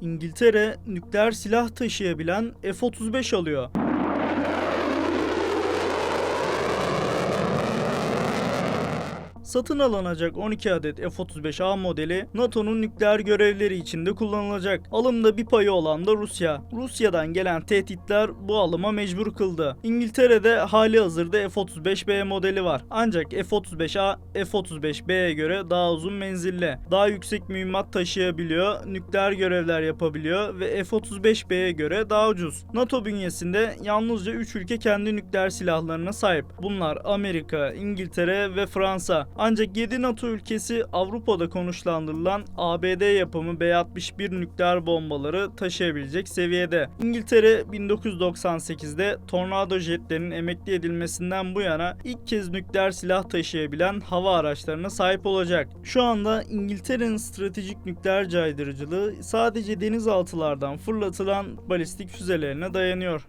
İngiltere nükleer silah taşıyabilen F-35 alıyor. Satın alınacak 12 adet F-35A modeli NATO'nun nükleer görevleri içinde kullanılacak. Alımda bir payı olan da Rusya. Rusya'dan gelen tehditler bu alıma mecbur kıldı. İngiltere'de hali hazırda F-35B modeli var. Ancak F-35A F-35B'ye göre daha uzun menzilli, daha yüksek mühimmat taşıyabiliyor, nükleer görevler yapabiliyor ve F-35B'ye göre daha ucuz. NATO bünyesinde yalnızca 3 ülke kendi nükleer silahlarına sahip. Bunlar Amerika, İngiltere ve Fransa. Ancak 7 NATO ülkesi Avrupa'da konuşlandırılan ABD yapımı B-61 nükleer bombaları taşıyabilecek seviyede. İngiltere 1998'de Tornado jetlerinin emekli edilmesinden bu yana ilk kez nükleer silah taşıyabilen hava araçlarına sahip olacak. Şu anda İngiltere'nin stratejik nükleer caydırıcılığı sadece denizaltılardan fırlatılan balistik füzelerine dayanıyor.